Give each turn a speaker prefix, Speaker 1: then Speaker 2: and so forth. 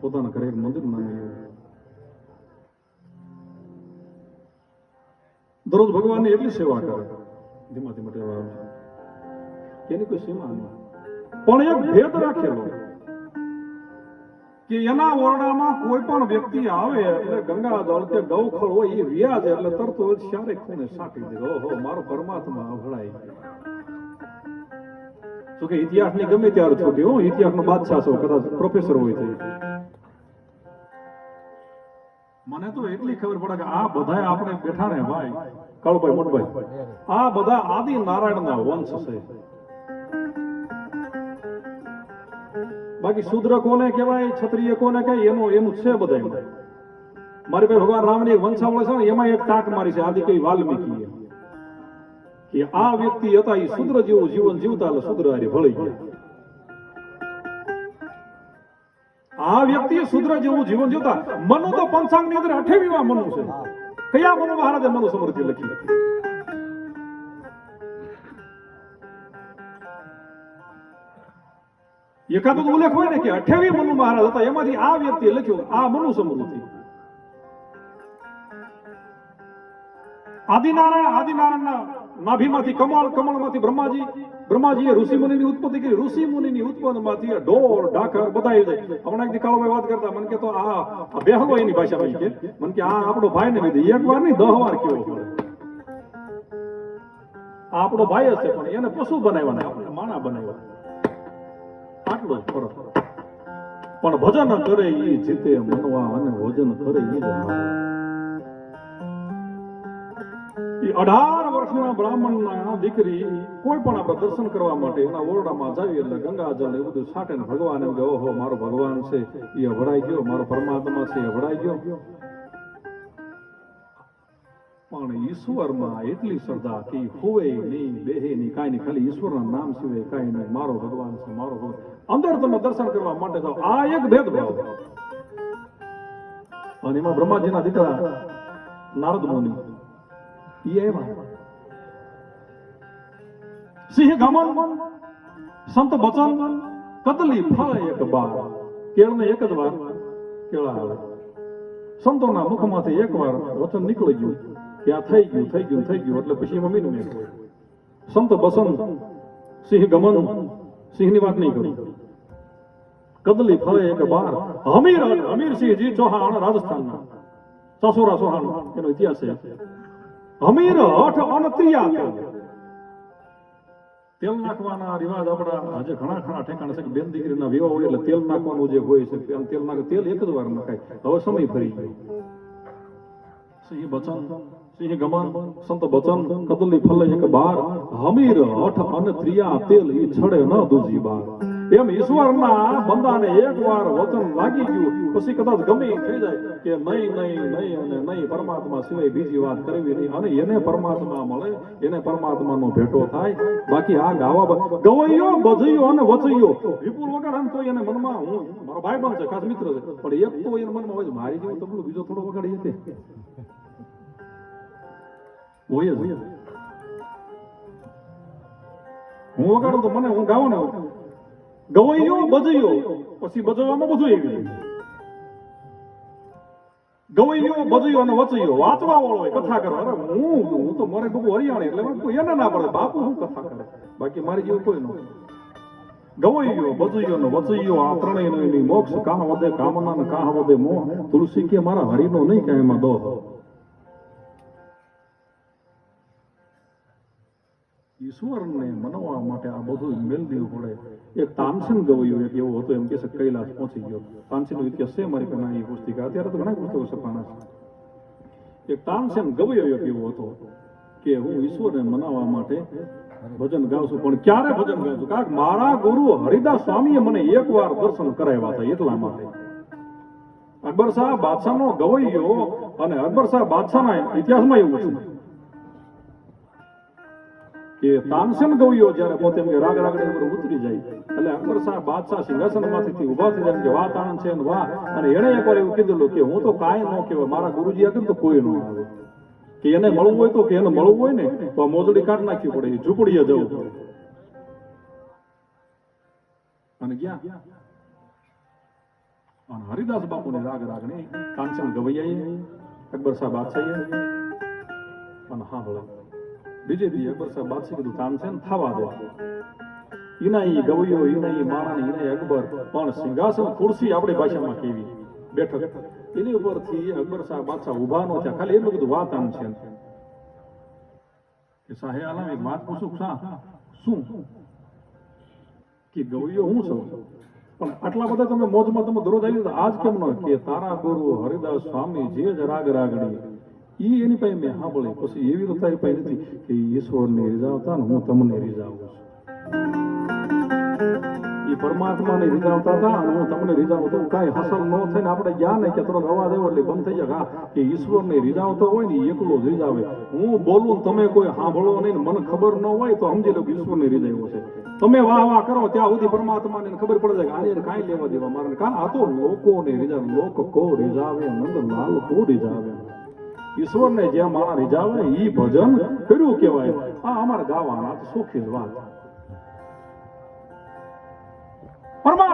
Speaker 1: પોતાના ઘરે મંદિર બનાવ્યું. દરરોજ ભગવાનની એટલી સેવા કરે. ધીમા ધીમા ટેવા આવે એની કોઈ સીમા નહીં પણ એક ભેદ રાખેલો કે એના ઓરડામાં કોઈ પણ વ્યક્તિ આવે એટલે ગંગા જળ કે ગૌખળ હોય એ વ્યાજ એટલે તરત જ ક્યારેક ખૂણે સાટી દે. ઓહો, મારો પરમાત્મા અભળાય તો કે ઇતિહાસની ગમે ત્યારે છોટી હો ઇતિહાસનો બાદશાહ છો, કદાચ પ્રોફેસર હોય છે મને તો એટલી ખબર પડે કે આ બધા આપણે બેઠા ને ભાઈ કાળુભાઈ મોટભાઈ, આ બધા આદિ નારાયણના વંશ છે. બાકી શુદ્ર કોને કહેવાય, ક્ષત્રિય કોને કહેવાય, એનું એનું છે બધા મારી ભાઈ ભગવાન રામની વંશાવળ છે ને એમાં એક ટાંક મારી છે, આદિ કઈ વાલ્મીકી કે આ વ્યક્તિ હતા એ શુદ્ર જેવું જીવન જીવતા એટલે શુદ્ર હારે ભળી ગયા. આ વ્યક્તિ શુદ્ર જેવું જીવન જીવતા મનુ તો પંચાંગની અંદર અઠેવીમાં મનુ છે. કયા મનુ મહારાજે મનુ સમૃદ્ધિ લખી? એકાદો ઉલ્લેખ હોય ને કે અઠેવી મનુ મહારાજ હતા, એમાંથી આ વ્યક્તિએ લખ્યું આ મનુ સમૃદ્ધિ. આદિનારાયણ, આદિનારાયણના નાભીમાંથી કમળ કમળમાંથી બ્રહ્માજી. બ્રહ્માજીએ ઋષિ મુનિની ઉત્પત્તિ કરી. ઋષિ મુનિની ઉત્પન્નમાંથી ઢોર, ઢાકર બધા આવી હમણાં એક કાળુભાઈ વાત કરતા, મને કે તો આ બેહલો એની ભાષા કે. મને કે, આ આપણો ભાઈ ને કીધું એક વાર નહીં, દહ વાર કેવો આપણો ભાઈ હશે પણ એને પશુ બનાવ્યા આપણે માણા બનાવ્યા. આટલો જ ફરક. પણ ભજન કરે એ જીતે, મનવા અને ભજન કરે એ અઢાર વર્ષના બ્રાહ્મણના દીકરી કોઈ પણ આપણે દર્શન કરવા માટે એના ઓરડામાં જાવી એટલે ગંગાજળ એ બધું છાંટે ભગવાન એમ ઓહો, મારો ભગવાન છે એ અભડાઈ ગયો, મારો પરમાત્મા છે એ અભડાઈ ગયો. પણ ઈશ્વરમાં એટલી શ્રદ્ધા કે હોવે નહીં દેહે નહીં, કાંઈ નહીં, ખાલી ઈશ્વરના નામ સિવાય કાંઈ નહીં, મારો ભગવાન છે, મારો ભગવાન. અંદર તમે દર્શન કરવા માટે જાઓ, આ એક ભેદભાવ. અને એમાં બ્રહ્માજીના દીકરા નારદ મુનિ એ આવ્યા. સિંહ ગમન સંત બચન કદલી ફળ એક બાર, કેળને એક જ વાર કેળા આવે સંતોના મુખમાંથી એક વાર વચન નીકળી ગયું, કે આ થઈ ગયું થઈ ગયું થઈ ગયું, એટલે પછી એમાં મીનું મેં સંત બસન, સિંહ ગમન સિંહની વાત નહીં કરી. કદલી ફળે એક બાર હમીર હમીર સિંહજી ચૌહાણ રાજસ્થાનના. સસોરા સોહાણ એનો ઇતિહાસ છે. હમીર હઠ અનત્રિયા તેલ નાખવાના, રિવાજ આપણા આજે ઘણા ઘણા ઠેકાણે છે કે બેન દીકરીના વિવાહ હોય એટલે તેલ નાખવાનું જે હોય છે, તેલ નાખે, તેલ એક જ વાર નાખાય. હવે સમય ફરી ગયો. સિંહ બચન, સિંહ ગમન, સંત બચન, કદલી ફલ એક બાર, હમીર, હઠ અને ત્રિયા, તેલ ઈ છડે ન દુજી બાર. એમ ઈશ્વરના બંદાને એકવાર વચન લાગી ગયું, પછી કદાચ ગમે થઈ જાય કે નહીં નહીં નહીં અને નહીં, પરમાત્મા સિવાય બીજી વાત કરવી નહીં અને એને પરમાત્મા મળે, એને પરમાત્માનો ભેટો થાય. બાકી આ ગાવા ગવૈયો, બજૈયો અને વચૈયો વિપુલ આમ તો એને મનમાં હું, મારો ભાઈ બન છે, ખાસ મિત્ર છે, પણ એક તો એના મનમાં હોય મારી જેવું તબલું બીજો થોડો વગાડી જતે હોય જ. હું વગાડું તો મને, હું ગાઉં ને ગવૈયો બજયો પછી બજવામાં બધું આવી ગવૈયો બજયો અને વચયો વાંચવા વાળો કથા કરો અરે હું હું તો મારે બહુ હરિયાણી એટલે કોઈ એને ના પડે. બાપુ હું કથા કરે? બાકી મારી જેવું કોઈ ન ગવૈયો બજૈયો ને વચયો આ ત્રણેય મોક્ષ, કાહ વધે કામના ને કાહ વધે મોહ. તુલસી કે મારા હરિનો નહીં કાંઈ એમાં દોહ. ઈશ્વરને મનાવવા માટે આ બધું મેળ પડે. એક તાનસેન ગવૈયો એક એવો હતો, એમ કે છે કૈલાસ પહોંચી ગયો. તાનસેનનો ઇતિહાસ છે મારી પાસે એ પુસ્તિકા? અત્યારે તો ઘણા પુસ્તકો છપાણા છે. એક તાનસેન ગવૈયો એક એવો હતો કે, હું ઈશ્વરને મનાવવા માટે ભજન ગાઉં છું, પણ ક્યારે ભજન ગાઉં છું? કારણ મારા ગુરુ હરિદાસ સ્વામીએ મને એકવાર દર્શન કરાવ્યા હતા એટલા માટે. અકબર શાહ બાદશાહનો ગવૈયો અને અકબર શાહ બાદશાહના ઇતિહાસમાં એવું છે. કે તાનસેન ગવૈયો જ્યારે પોતે રાગ રાગડી ઉપર ઉતરી જાય. એટલે અકબર શાહ બાદશાહ સિંહાસનમાંથી ઊભા થઈ જાય કે વાહ તાણ છે વાહ. અને એણે એકવાર એવું કીધેલું કે હું તો કાંઈ ન કહેવાય, મારા ગુરુજી આગળ તો કોઈ ન આવે. કે એને મળવું હોય તો કે એને મળવું હોય ને, તો આ મોજડી કાઢ નાખવી પડે ઝૂંપડીએ જવું પડે. અને ગયા. અને હરિદાસ બાપુની રાગ રાગણી કાંચન ગવૈયાએ, અકબર સાહેબ બાદશાહે, અને હા ભલે. બીજે દી અકબર સાહેબ બાદશાહ કીધું તાનસેન થવા દે ઈના ઈ ગવૈયો ઈના ઈ ભાષામાં કેવી બેઠક એની ઉપરથી અકબર સાહેબ બાદશાહ ઊભા નો થયા ખાલી એટલું બધું વાત આમ છે કે સાહે આલમ એક વાત પૂછું શા શું કે ગવૈયો હું છું પણ આટલા બધા તમે મોજમાં તમે દરરોજ આવી આજ કેમ ન કે તારા ગુરુ હરિદાસ સ્વામી જે જ રાગ રાગડી ઈ એની પાસે મેં સાંભળી પછી એવી તો તારી પાસે નથી કે ઈશ્વરને રીઝાવતા ને હું તમને રીઝાવું છું. ઈ પરમાત્માને રીઝાવતા હતા અને હું તમને રીઝાવું તો કાંઈ હાસલ ન થઈને ને આપણે ગયા ને કે થોડોક અવાજ આવ્યો એટલે બંધ થઈ જાય હા, કે ઈશ્વરને રીઝાવતો હોય ને એકલો જ રીઝાવે. હું બોલું ને તમે કોઈ સાંભળો નહીં ને મને ખબર ન હોય તો સમજી લો કે ઈશ્વરને છે. તમે વાહ વાહ કરો ત્યાં સુધી પરમાત્માને ખબર પડે છે કે આને કાંઈ લેવા દેવા મારે કા? આ તો લોકોને રીઝાવે. લોક કો રીઝાવે, નંદ લાલ કો રીઝાવે. ઈશ્વરને જ્યાં માણા રીજાવે ઈ ભજન કર્યું કહેવાય. આ અમારે ગાવાના સુખી વાત. પરમા